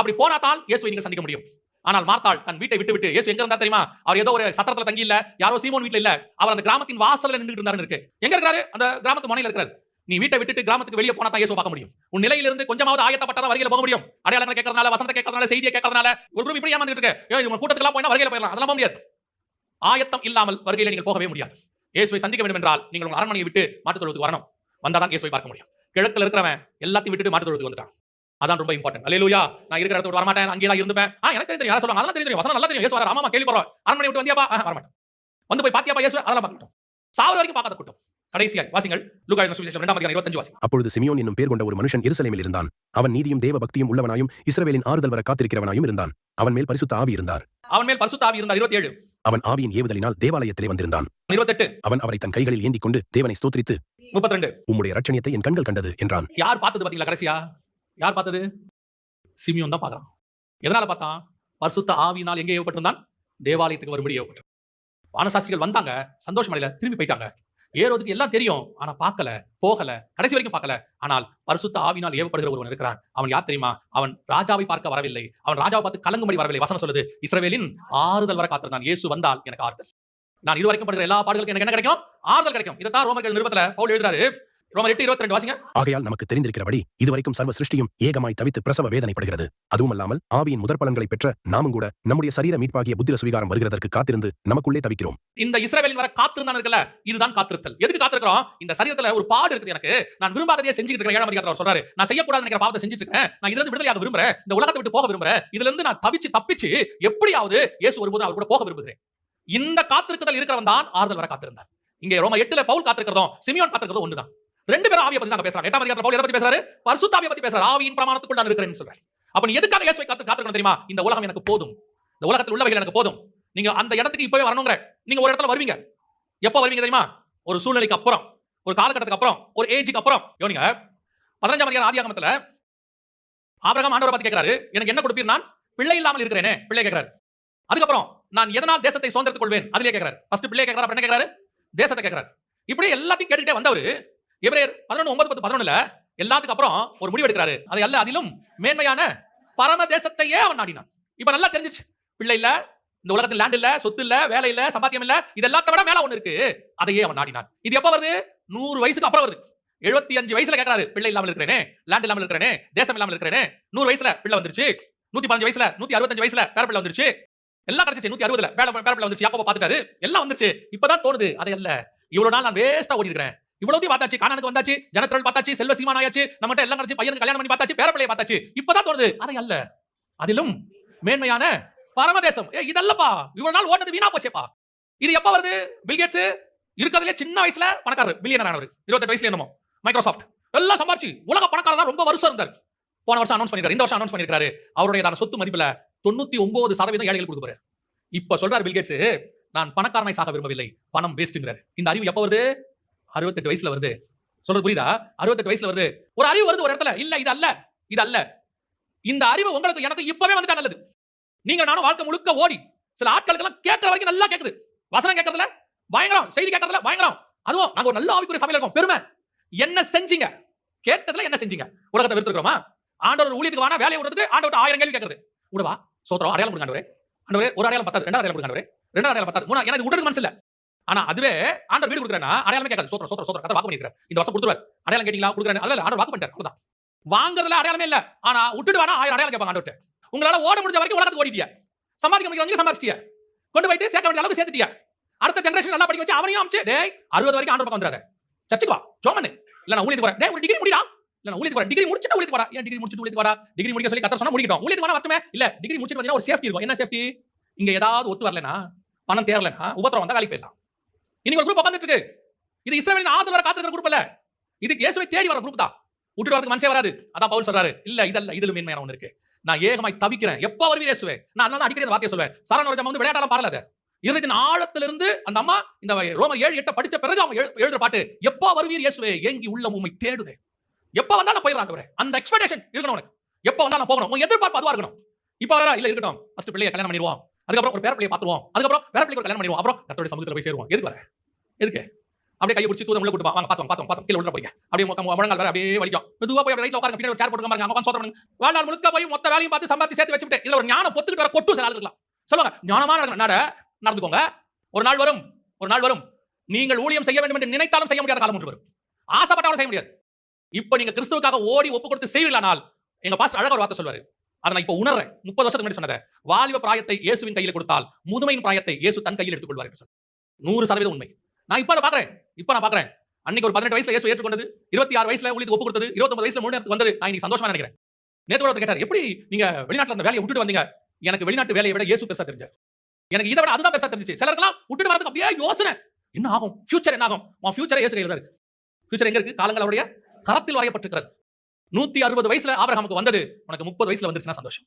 அப்படி போனா இயேசுவை நீங்கள் சந்திக்க முடியும். ஆனால் மார்த்தாள் தன் வீட்டை விட்டு விட்டு இயேசு எங்க இருந்தா தெரியுமா? அவர் ஏதோ ஒரு சத்திரத்துல தங்கி இல்ல யாரோ சீமோன் வீட்ல இல்ல அவர் அந்த கிராமத்தின் வாசல்ல நின்றுட்டு இருந்தாரு இருக்கு. எங்க இருக்காரு? அந்த கிராமத்து முனையில இருக்காரு. நீ வீட்டை விட்டுட்டு கிராமத்துக்கு வெளியே போனா தான் இயேசு பார்க்க முடியும். உன் நிலையிலிருந்து கொஞ்சமாவது ஆயத்தப்பட்டா வரையில போக முடியும். அடையாளங்களை கேட்கறதுனால வசந்த கேட்கறதுனால செய்தியை கேட்கறதுனால ஒரு குரூப் இப்படி ஏமாந்துட்டு இருக்கு. ஏய், இவங்க கூட்டத்துக்குலாம் போயினா போயிடலாம். அதெல்லாம் போக முடியாது. ஆயத்தம் இல்லாமல் வருகையில நீங்கள் போகவே முடியாது. இயேசுவை சந்திக்க வேண்டும் என்றால் நீங்கள் உங்கள் அரண்மனையை விட்டு மாட்டுத்தொழுவத்துக்கு வரணும். வந்தாதான் இயேசுவை பார்க்க முடியும். கிழக்குல இருக்கிறவன் எல்லாத்தையும் விட்டுட்டு மாட்டுத்தொழுவத்துக்கு வந்துட்டான். அதான் ரொம்ப இம்பார்ட்டன்ட் அல்லேலூயா நான் இருக்கிற இடத்துல வரமாட்டேன் அங்கேயே தான் இருந்துப்பேன். ஆ எனக்கு தெரியும் யாரை சொல்லுவாங்க அதெல்லாம் தெரியும். வசனம் நல்லா தெரியும். வர ஆமா கேள்வி போறோம் அரண்மனை விட்டு வந்தியாப்பா? வரமாட்டேன். வந்து போய் பாத்தியாப்பா இயேசு? அதெல்லாம் பார்க்க மாட்டோம். சாவர வரைக்கும் பார்க்காத கூட்டம். கடைசியாய் வாசிங்கள் வாசி அப்பொழுது சிமியோன் என்னும் பேர் கொண்ட ஒரு மனுஷன் எருசலேமில் இருந்தான். அவன் நீதியும் தேவ பக்தியும் உள்ளவனாயும் இஸ்ரவேலின் ஆறுதல் வர காத்திருக்கிறவனாயும் இருந்தான். அவன் மேல் பரிசுத்த ஆவி இருந்தார். அவன் மேல் பரிசுத்த ஆவி இருந்தார். இருபத்தி ஏழு அவன் ஆவியின் ஏவுதலினால் தேவாலயத்திலே வந்திருந்தான். இருபத்தெட்டு. அவன் அவரை தன் கைகளில் ஏந்திக் கொண்டு தேவனை ஸ்தோத்திரித்து முப்பத்தி ரெண்டு உம்முடைய ரட்சணியத்தை என் கண்கள் கண்டது என்றான். யார் பார்த்தது பாத்தீங்களா கடைசியா? யார் பார்த்தது? சிமியோன் தான் பார்க்குறான். எதனால பார்த்தான்? பரிசுத்த ஆவியினால் எங்கே ஏவப்பட்டிருந்தான்? தேவாலயத்துக்கு வரும்படி ஏவப்பட்டு வானசாஸ்திரிகள் வந்தாங்க சந்தோஷம் அடையில திரும்பி போயிட்டாங்க. ஏறோதுக்கு எல்லாம் தெரியும் ஆனா பார்க்கல போகல கடைசி வரைக்கும் பார்க்கல. ஆனால் பரிசுத்த ஆவினால் ஏவப்படுகிற ஒருவன் இருக்கிறான். அவன் யார் தெரியுமா? அவன் ராஜாவை பார்க்க வரவில்லை. அவன் ராஜாவை பார்த்து கலங்கும்படி வரவில்லை. வசனம் சொல்லுது இஸ்ரவேலின் ஆறுதல் வர காத்திருந்தான். இயேசு வந்தால் எனக்கு ஆறுதல். நான் இதுவரைக்கும் படுகிற எல்லா பாடுகளுக்கும் எனக்கு என்ன கிடைக்கும்? ஆறுதல் கிடைக்கும். இதை தான் ரோமர்கள் நிறுவத்தில் பவுல் எழுதுறாரு. ரோமர் எட்டு இருபத்தி ரெண்டு வாசிங்க. ஆகையால் நமக்கு தெரிந்திருக்கிறபடி இதுவரைக்கும் சர்வ சிருஷ்டியும் ஏகமாய் தவித்து பிரசவ வேதனைப்படுகிறது. அதுவுமல்லாமல் ஆவியின் முதற் பலன்களை பெற்ற நாமும் கூட நம்முடைய சரீர மீட்பாகிய புத்திர சுவிகாரம் வருகிறதற்கு காத்திருந்து நமக்குள்ளே தவிக்கிறோம். இந்த இஸ்ரவேலின் வர காத்திருந்தான் இருக்குல்ல இதுதான் காத்திருத்தல். எதுக்கு காத்திருக்கிறோம்? இந்த சரீரத்துல ஒரு பாடு இருக்குது எனக்கு. நான் விரும்பாததையே செஞ்சுட்டு இருக்கேன் ஏழாம் சொல்றாரு. நான் செய்யக்கூடாது நினைக்கிற பாவத்தை செஞ்சுட்டு இருக்கேன். நான் இதுல இருந்து விடுதலையாக விரும்புறேன். இந்த உலகத்தை விட்டு போக விரும்புறேன். இதுல இருந்து நான் தவிச்சு தப்பிச்சு எப்படியாவது இயேசு ஒருபோது அவர் கூட போக விரும்புகிறேன். இந்த காத்திருக்குதல் இருக்கிறவன் தான் ஆறுதல் வர காத்திருந்தார். இங்க ரோம எட்டுல பவுல் காத்திருக்கிறதும் சிமியோன் காத்திருக்கிறதும் ஒண்ணுதான். ரெண்டு பேரும் ஆவியை பத்தி தான் பேசுறாங்க. எட்டாம் அதிகாரத்துல பவுல் எதை பத்தி பேசுறாரு? பரிசுத்த ஆவியை பத்தி பேசுறாரு. ஆவியின் பிரமாணத்துக்குள் நான் இருக்கிறேன்னு சொல்றாரு. அப்ப நீ எதுக்காக இயேசுவை காத்து காத்துக்கணும் தெரியுமா? இந்த உலகம் எனக்கு போதும். இந்த உலகத்தில் உள்ளவைகள் எனக்கு போதும். நீங்க அந்த இடத்துக்கு இப்பவே வரணுங்கிற. நீங்க ஒரு இடத்துல வருவீங்க. எப்போ வருவீங்க தெரியுமா? ஒரு சூழ்நிலைக்கு அப்புறம். ஒரு காலகட்டத்துக்கு அப்புறம். ஒரு ஏஜுக்கு அப்புறம். யோனிங்க பதினஞ்சாம் அதிகாரம் ஆதியாகமத்துல ஆபிரகாம் ஆண்டவரை பார்த்து கேட்கிறாரு எனக்கு என்ன கொடுப்பீர் நான்? பிள்ளை இல்லாமல் இருக்கிறேனே. பிள்ளை கேட்கிறாரு அதுக்கப்புறம் நான் எதனால் தேசத்தை சுதந்திரத்துக் கொள்வேன்? அதிலே கேட்கிறாரு ஃபர்ஸ்ட் பிள்ளை கேட்கிறாரு என்ன கேட்கிறாரு தேசத்தை கேட்கிறாரு இப்படி எல்லாத்தையும் கேட்டுக்கிட்டே வந்தவர் எபிரேயர் பதினொன்று ஒன்பது பத்து பதினொன்னுல எல்லாத்துக்கு அப்புறம் ஒரு முடிவு எடுக்கிறாரு. அதை அல்ல அதிலும் மேன்மையான பரம தேசத்தையே அவன் நாடினான். இப்ப நல்லா தெரிஞ்சிச்சு பிள்ளை இல்ல இந்த உலகத்தில் லேண்ட் இல்ல சொத்து இல்ல வேலை இல்ல சம்பாத்தியம் இல்ல இது எல்லாத்த விட மேல ஒண்ணு இருக்கு. அதையே அவன் நாடினான். இது எப்ப வருது? நூறு வயசுக்கு அப்புறம் வருது. எழுபத்தி அஞ்சு வயசுல கேட்கறாரு பிள்ளை இல்லாமல் இருக்கிறேனே லேண்ட் இல்லாமல் இருக்கிறேனே தேசம் இல்லாமல் இருக்கிறேனே. நூறு வயசுல பிள்ளை வந்துருச்சு. நூத்தி பதினஞ்சு வயசுல நூத்தி அறுபத்தஞ்சு வயசுல பேர பிள்ளை வந்துருச்சு. எல்லாம் கிடைச்சிச்சு. நூத்தி அறுபதுல பேர பேர பிள்ளை வந்துருச்சு. அப்போ பாத்துட்டாரு எல்லாம் வந்துருச்சு. இப்பதான் தோணுது. அதை அல்ல. இவ்வளவு நாள் நான் வேஸ்டா ஓடி இருக்கிறேன் இவ்வளவு பார்த்தாச்சு காணனுக்கு வந்தாச்சு ஜனத்திரள் பார்த்தாச்சு செல்வ சீமான் ஆயாச்சு நம்மகிட்ட எல்லாம் கிடைச்சு பையனுக்கு கல்யாணம் பண்ணி பார்த்தாச்சு பேரப்பிள்ளைய பார்த்தாச்சு இப்பதான் தோணுது. அதை அல்ல. அதிலும் மேன்மையான பரமதேசம். ஏ இதல்லப்பா இவ்வளவு நாள் ஓடுனது வீணா போச்சேப்பா. இது எப்ப வருது? பில்கேட்ஸ் இருக்கிறதுலே சின்ன வயசுல பணக்காரர் பில்லியனர் ஆனவர். இருபத்தெட்டு வயசுல என்னமோ? மைக்ரோசாஃப்ட் எல்லாம் சம்பாரிச்சு. உலக பணக்காரர் தான் ரொம்ப வருஷம் இருந்தார். போன வருஷம் அனௌன்ஸ் பண்ணிருக்காரு இந்த வருஷம் அனௌன்ஸ் பண்ணிருக்காரு அவருடைய சொத்து மதிப்புல தொண்ணூத்தி ஒன்பது சதவீதம் ஏழைகள் கொடுக்க போறாரு. இப்ப சொல்றாரு பில்கேட்ஸ் நான் பணக்காரனை சாக விரும்பவில்லை பணம் வேஸ்ட்ங்கிறாரு இந்த அறிவு எப்ப வருது? அறுபத்தெட்டு வயசுல வருது. சொல்றது புரியுதா? அறுபத்தெட்டு வயசுல வருது. ஒரு அறிவு வருது ஒரு இடத்துல. இல்ல இது அல்ல. இது அல்ல. இந்த அறிவு உங்களுக்கு எனக்கு இப்பவே வந்துட்டா நல்லது. நீங்க நானும் வாழ்க்கை முழுக்க ஓடி சில ஆட்களுக்கு எல்லாம் கேட்கற வரைக்கும் நல்லா கேக்குது. வசனம் கேட்கறதுல பயங்கரம் செய்தி கேட்கறதுல பயங்கரம். அதுவும் நாங்க ஒரு நல்ல ஆவிக்குரிய சமையல் இருக்கோம். பெருமை. என்ன செஞ்சீங்க? கேட்டதுல என்ன செஞ்சீங்க? உலகத்தை வெறுத்துக்கிறோமா ஆண்டவர் ஊழியத்துக்கு வானா வேலையை விடுறதுக்கு ஆண்டவர் ஆயிரம் கேள்வி கேட்கறது. விடுவா. சோத்திரம் அடையாளம் கொடுங்க ஆண்டவரே. ஆண்டவரே ஒரு அடையாளம் பத்தாது. ரெண்டாவது அடையாளம் கொடுங்க ஆண்டவரே. ரெண்டாவது அடையாளம் பத்தாது. மூணா எனக்கு விடுறது மனசு இல்ல. ஆனா அதுவே ஆண்டர் வீடு கொடுக்குறேன்னா அடையாளமே கேட்காது. சோத்திரம் சோத்திரம் சோத்திரம். கதை வாக்கு பண்ணிருக்காரு இந்த வருஷம் கொடுத்துருவார். அடையாளம் கேட்டீங்களா? கொடுக்குறேன் அதில் ஆண்டர் வாக்கு பண்ணிட்டார். அவ்வளவுதான். வாங்குறதுல அடையாளமே இல்ல. ஆனா விட்டுட்டு வேணா ஆயிரம் அடையாளம் கேட்பாங்க ஆண்டு உங்களால ஓட முடிஞ்ச வரைக்கும் உலகத்துக்கு ஓடிட்டியா? சம்பாதிக்க முடியும் சம்பாதிச்சிட்டியா? கொண்டு போயிட்டு சேர்க்க வேண்டிய அளவுக்கு சேர்த்துட்டியா? அடுத்த ஜென்ரேஷன் நல்லா படிக்க வச்சு அவனையும் அமைச்சு டே அறுபது வரைக்கும் ஆண்டர் பக்கம் வந்துடாத சர்ச்சுக்கு வா. இல்ல நான் ஊழியத்துக்கு வரேன். ஒரு டிகிரி முடிடா. இல்ல நான் ஊழியத்துக்கு வரேன். டிகிரி முடிச்சிட்டு ஊழியத்துக்கு வரா ஏன் டிகிரி முடிச்சிட்டு ஊழியத்துக்கு வரா டிகிரி முடிக்க சொல்லி கத்த சொன்னா முடிக்கட்டும். ஊழியத்துக்கு வரா மட்டுமே இல்ல டிகிரி முடிச்சுட்டு பார்த்தீங்கன்னா ஒரு சேஃப்டி இருக்கும். என்ன சேஃப்டி இங்க ஏதாவது ஒத்து வரலனா பணம் தேரலனா உபத்திரம் வந்தா வேலைக்கு போயிடலாம். இன்னைக்கு ஒரு குரூப் உட்காந்துட்டு இருக்கு. இது இஸ்ரேலின் ஆதரவு வர காத்திருக்கிற குரூப் இல்ல இது இயேசுவை தேடி வர குரூப் தான். விட்டுட்டு வரதுக்கு மனசே வராது. அதான் பவுல் சொல்றாரு இல்ல இதல்ல இதுல மேன்மையான ஒன்று இருக்கு. நான் ஏகமாய் தவிக்கிறேன். எப்ப வருவீர் இயேசுவே? நான் அதனால அடிக்கடி அந்த வார்த்தையை சொல்வேன். சாரண ஜாம வந்து விளையாட்டாலாம் பாடல அதை. இருதயத்தின் ஆழத்திலிருந்து அந்த அம்மா இந்த ரோம ஏழு எட்ட படிச்ச பிறகு அவங்க எழு- எழுதுற பாட்டு எப்போ வருவீர் இயேசுவே? ஏங்கி உள்ள உண்மை தேடுதே. எப்போ வந்தாலும் போயிடறாங்க போயிடறான் அந்த எக்ஸ்பெக்டேஷன் இருக்கணும் உனக்கு. எப்போ வந்தாலும் போகணும். உன் எதிர்பார்ப்பு அதுவாக இருக்கணும். இப்போ வரா இல்லை இருக்கட்டும். ஃபர்ஸ்ட் பிள்ளைய கல்யாணம் பண்ணிடுவோம். அதுக்கப்புறம் ஒரு பேர பார்த்துருவோம். அதுக்கப்புறம் பேர பிள்ளைக்கு கல்யாணம் பண்ணிடுவோம். அப்புறம் கத்தோட சமூகத்தில் போய் சேருவோம். எதுக்கு வர? எதுக்கு? அப்படியே கையை பிடிச்சி தூதம் உள்ள கூட்டு வாங்க பார்த்தோம் பார்த்தோம் பார்த்தோம் கீழே உள்ள போறீங்க. அப்படியே மொக்க- முழங்கால் வேற அப்படியே வலிக்கும். மெதுவா போய் ரைட்ல உட்காருங்க. பின்னாடி சேர் போட்டு பாருங்க அங்க சோதனை பண்ணுங்க. வாழ்நாள் முழுக்க போய் மொத்த வேலையும் பார்த்து சம்பாதிச்சு சேர்த்து வச்சுட்டு இதுல ஒரு ஞானம் பொத்துக்கிட்டு வர கொட்டும் சில ஆளுக்கலாம் சொல்லுவாங்க ஞானமான நடக்கணும். நட நடந்துக்கோங்க. ஒரு நாள் வரும். ஒரு நாள் வரும். நீங்கள் ஊழியம் செய்ய வேண்டும் என்று நினைத்தாலும் செய்ய முடியாத காலம் ஒன்று வரும். ஆசைப்பட்டாலும் செய்ய முடியாது. இப்போ நீங்க கிறிஸ்துவுக்காக ஓடி ஒப்பு கொடுத்து செய்வீங்களானால் எங்க பாஸ்டர் அழகா ஒரு வார்த்தை சொல்வாரு அதை நான் இப்போ உணர்றேன். முப்பது வருஷத்துக்கு முன்னாடி சொன்னதை. வாலிப பிராயத்தை இயேசுவின் கையில் கொடுத்தால் முதுமையின் பிராயத்தை இயேசு தன் கையில் எடுத்துக் கொள்வார் என்று நூறு சதவீதம் உண்மை. நான் இப்போ அதை பாக்குறேன் இப்போ நான் பாக்குறேன் அன்னைக்கு ஒரு பதினெட்டு வயசுல இயேசு ஏற்றுக்கொண்டது இருபத்தி ஆறு வயசுல உங்களுக்கு ஒப்பு கொடுத்தது இருபத்தொன்பது வயசுல மூணு நேரத்துக்கு வந்தது. நான் இன்னைக்கு சந்தோஷமா நினைக்கிறேன்? நேற்று ஒருத்தர் கேட்டார் எப்படி நீங்க வெளிநாட்டுல அந்த வேலையை விட்டுட்டு வந்தீங்க? எனக்கு வெளிநாட்டு வேலையை விட இயேசு பெருசா தெரிஞ்சார். எனக்கு இதை விட அதுதான் பெருசா தெரிஞ்சு சிலருக்கெல்லாம் விட்டுட்டு வரதுக்கு அப்படியே யோசனை. என்ன ஆகும்? ஃபியூச்சர் என்ன ஆகும்? உன் ஃபியூச்சர் இயேசு கையில் தான் இருக்கு. ஃபியூச்சர் எங்க இருக்கு? காலங்களுடைய கரத்தில் வரையப்பட்டிருக்கிறது. நூத்தி அறுபது வயசுல ஆபரகாமுக்கு வந்தது. உனக்கு முப்பது வயசுல வந்துருச்சுன்னா சந்தோஷம்.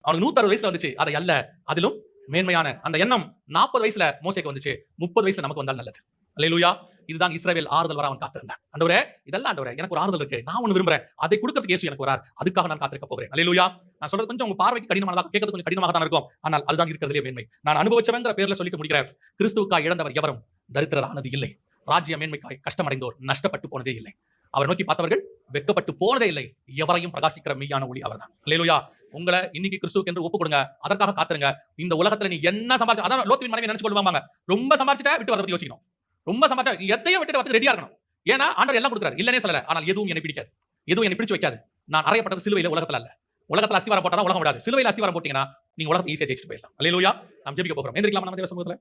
அவனுக்கு நூத்தி அறுபது வயசுல வந்துச்சு. அதை அல்ல அதிலும் மேன்மையான அந்த எண்ணம் நாற்பது வயசுல மோசைக்கு வந்துச்சு. முப்பது வயசுல நமக்கு வந்தால் நல்லது. அல்லேலூயா. இதுதான் இஸ்ரேல் ஆறுதல் வர அவன் காத்திருந்தான். ஆண்டவரே இதெல்லாம் அந்த எனக்கு ஒரு ஆறுதல் இருக்கு. நான் ஒன்று விரும்புறேன். அதை கொடுக்கறதுக்கு இயேசு எனக்கு வரார். அதுக்காக நான் காத்திருக்க போகிறேன். அல்லேலூயா. நான் சொல்றது கொஞ்சம் உங்க பார்வைக்கு கடினமானதா கேட்கறது கொஞ்சம் கடினமாக தான் இருக்கும். ஆனால் அதுதான் இருக்கிறதுலே மேன்மை. நான் அனுபவிச்சவங்கிற பேர்ல சொல்லிக்க முடிக்கிறேன் கிறிஸ்துவுக்காக இழந்தவர் எவரும் தரித்திரரானது இல்லை. ராஜ்ய மேன்மைக்காய் கஷ்டமடைந்தோர் நஷ்டப்பட்டு போனதே இல்லை. அவர் நோக்கி பார்த்தவர்கள் வெட்கப்பட்டு போனதே இல்லை. எவரையும் பிரகாசிக்கிற மெய்யான ஒளி அவர்தான். அல்லேலூயா உங்களை இன்னைக்கு கிறிஸ்துவுக்கு என்று ஒப்பு கொடுங்க அதற்காக காத்துருங்க. இந்த உலகத்துல நீ என்ன சம்பாதிச்சு அதான் லோத்தின் மனைவி நினைச்சு கொள்வாங்க. ரொம்ப சம்பாதிச்சிட்டா விட்டு வரதை பத்தி யோசிக்கணும். ரொம்ப சம்பாதிச்சா எத்தையும் விட்டுட்டு வரதுக்கு ரெடியா இருக்கணும். ஏன்னா ஆண்டவர் எல்லாம் கொடுக்குறாரு. இல்லனே சொல்லல. ஆனால் எதுவும் என்னை பிடிக்காது. எதுவும் என்னை பிடிச்சு வைக்காது. நான் அறையப்பட்டது சிலுவையில் உலகத்துல அல்ல. உலகத்துல அஸ்திவாரம் போட்டால் உலகம் விடாது. சிலுவையில் அஸ்திவாரம் போட்டீங்கன்னா நீங்க உலகத்தை ஈஸியாக ஜெயிச்சுட்டு போயிடலாம். இல்லையா நம்ம ஜெபிக்க போகிறோம். எந்திரிக்கலாம் நம்ம தேவ